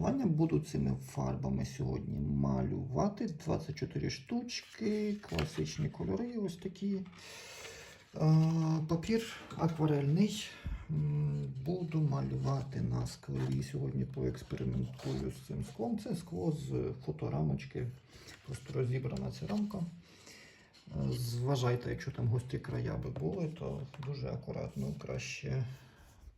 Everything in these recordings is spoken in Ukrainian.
малювання. Буду цими фарбами сьогодні малювати. 24 штучки, класичні кольори, ось такі. Папір акварельний. Буду малювати на склі. Сьогодні поекспериментую з цим склом. Це скло з фоторамочки. Просто розібрана ця рамка. Е, Зважайте, якщо там гості края би були, то дуже акуратно краще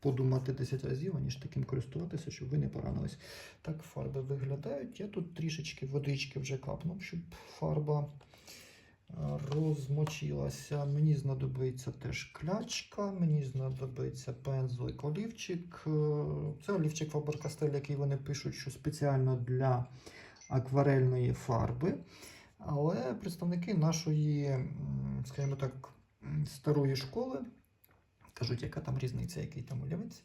подумати 10 разів, аніж таким користуватися, щоб ви не поранились. Так фарби виглядають. Я тут трішечки водички вже капнув, щоб фарба е, розмочилася. Мені знадобиться теж клячка, мені знадобиться пензлик, олівчик. Е, Це олівчик Faber-Castell, який вони пишуть, що спеціально для акварельної фарби. Але представники нашої, скажімо так, старої школи кажуть, яка там різниця, який там олівець.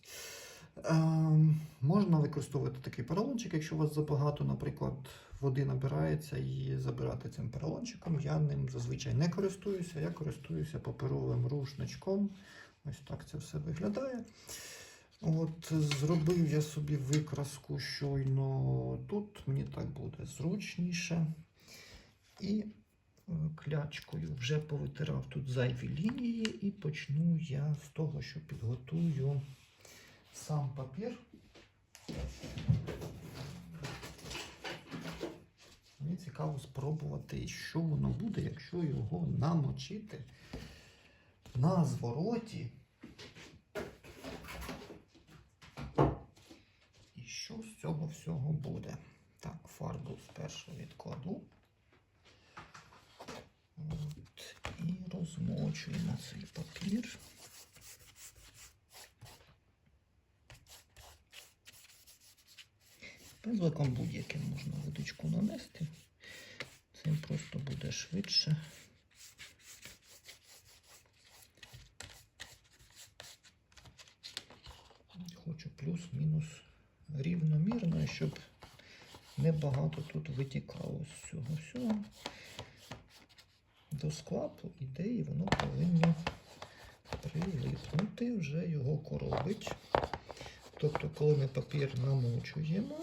Ем, можна використовувати такий поролончик, якщо у вас забагато, наприклад, води набирається і забирати цим поролончиком. Я ним зазвичай не користуюся, я користуюся паперовим рушничком. Ось так це все виглядає. От, зробив я собі викраску щойно тут, мені так буде зручніше. І е, клячкою вже повитирав тут зайві лінії, і почну я з того, що підготую сам папір. Мені цікаво спробувати, що воно буде, якщо його намочити на звороті. І що з цього всього буде? Так, фарбу спершу відкладу. От, і розмочуємо цей папір. Пензликом будь-яким можна водичку нанести. Цим просто буде швидше. Хочу плюс-мінус рівномірно, щоб небагато тут витікало з цього всього. До скла, по ідеї, воно повинно прилипнути, вже його коробить. Тобто, коли ми папір намочуємо,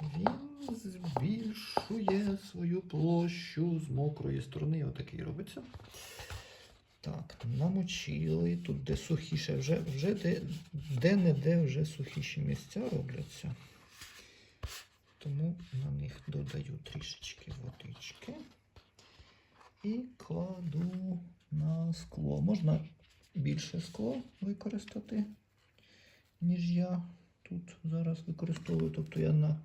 він збільшує свою площу з мокрої сторони. Отакий робиться. Так, намочили. Тут де сухіше, вже, вже де, де-не-де вже сухіші місця робляться. Тому на них додаю трішечки водички і кладу на скло. Можна більше скло використати, ніж я тут зараз використовую. Тобто я на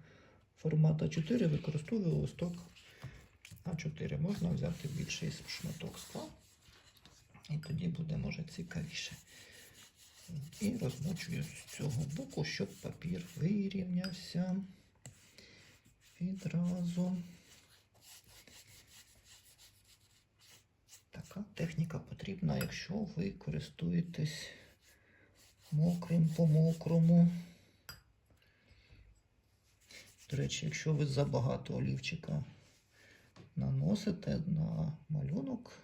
формат А4 використовую листок А4. Можна взяти більший шматок скла. І тоді буде, може, цікавіше. І розмочую з цього боку, щоб папір вирівнявся відразу. Така техніка потрібна, якщо ви користуєтесь мокрим по мокрому. До речі, якщо ви забагато олівчика наносите на малюнок,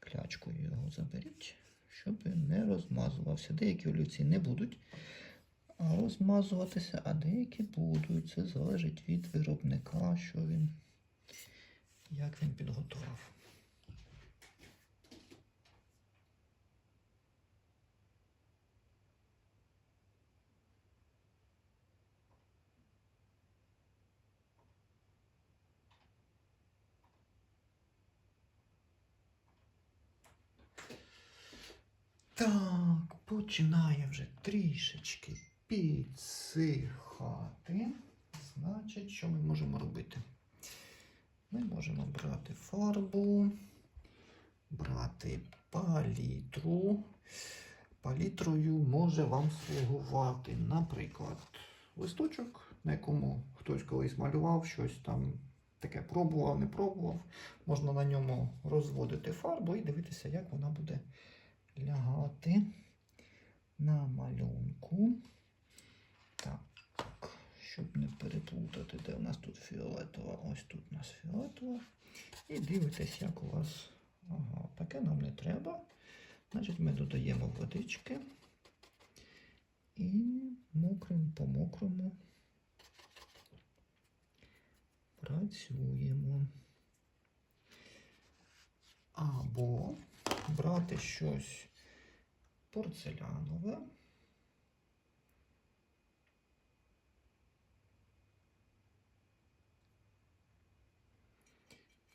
клячкою його заберіть, щоб не розмазувався. Деякі олівці не будуть розмазуватися, а деякі будуть. Це залежить від виробника, що він, як він підготував. Так, починає вже трішечки підсихати. Значить, що ми можемо робити? Ми можемо брати фарбу, брати палітру. Палітрою може вам слугувати, наприклад, листочок, на якому хтось колись малював, щось там таке пробував, не пробував. Можна на ньому розводити фарбу і дивитися, як вона буде лягати на малюнку. Так, щоб не переплутати, де у нас тут фіолетова, ось тут у нас фіолетова. І дивитесь, як у вас. Ага, таке нам не треба. Значить, ми додаємо водички і мокрим по мокрому працюємо. Або брати щось порцелянове.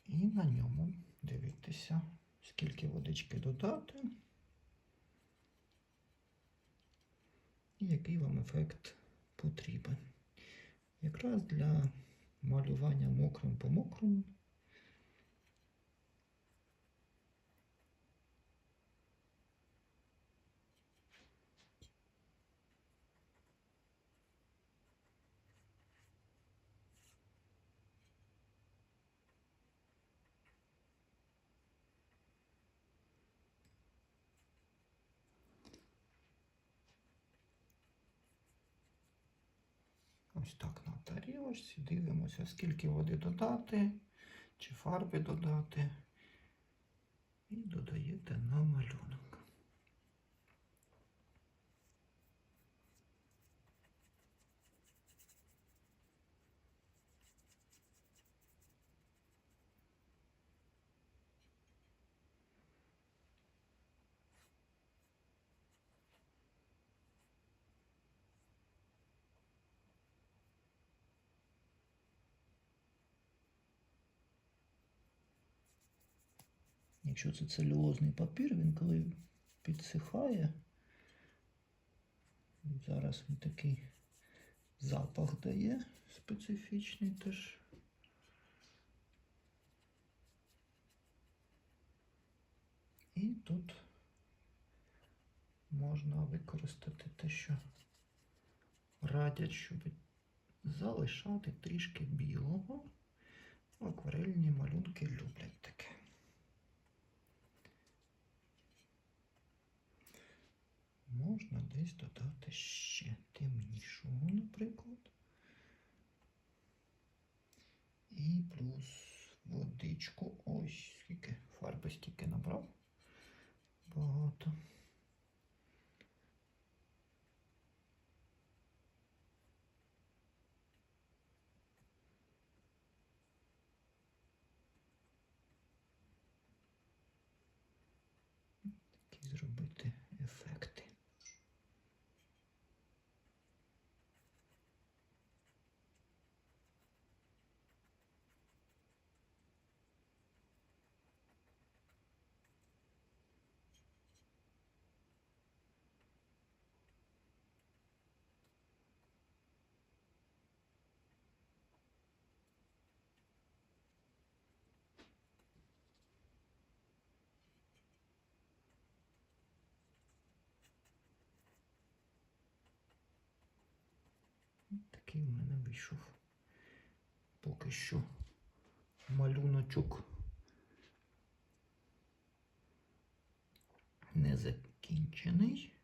І на ньому дивитися, скільки водички додати. І який вам ефект потрібен. Якраз для малювання мокрим по мокрому Ось так на тарілочці. Дивимося, скільки води додати, чи фарби додати. І додаєте на малюнок. Якщо це целюлозний папір, він коли підсихає, зараз він такий запах дає специфічний теж. І тут можна використати те, що радять, щоб залишати трішки білого. Акварельні малюнки люблять таке. Можна десь додати ще темнішого, наприклад. І плюс водичку. Ось скільки фарби стільки набрав. Багато. Такі зробити ефекти. Такий в мене вийшов. Поки що малюночок не закінчений.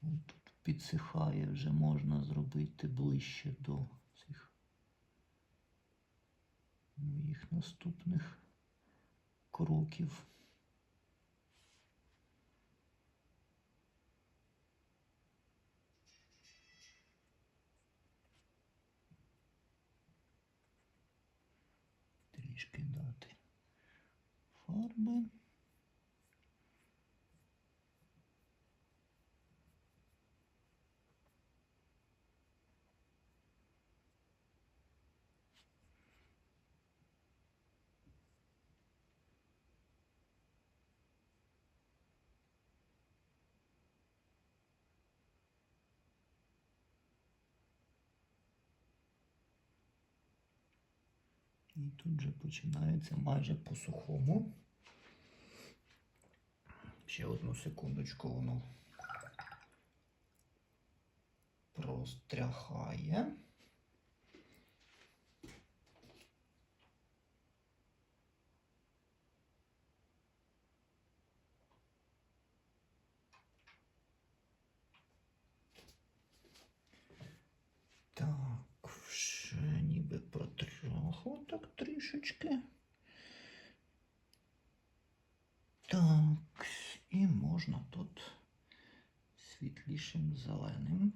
Тут підсихає, вже можна зробити ближче до цих моїх наступних кроків. Трішки дати фарби. І тут же починається майже по сухому. Ще одну секундочку воно простряхає. трошечки. Так, і можна тут світлішим зеленим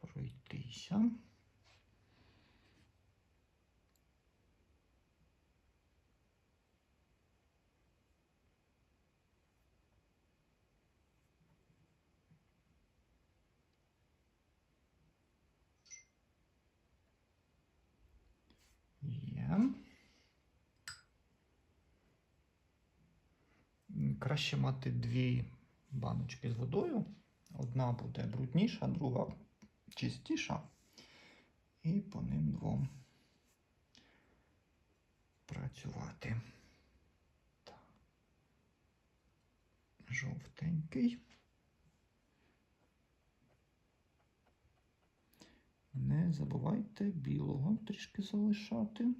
пройтися. Є. Краще мати дві баночки з водою. Одна буде брудніша, друга чистіша. І по ним двом працювати. Так. Жовтенький. Не забувайте білого трішки залишати.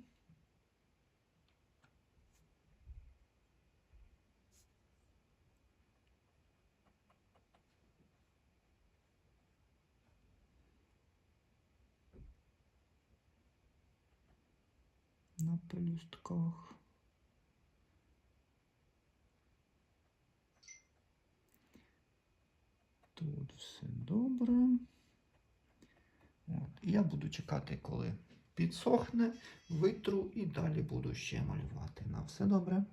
на пелюстках. Тут все добре. Я буду чекати, коли підсохне, витру і далі буду ще малювати. На все добре.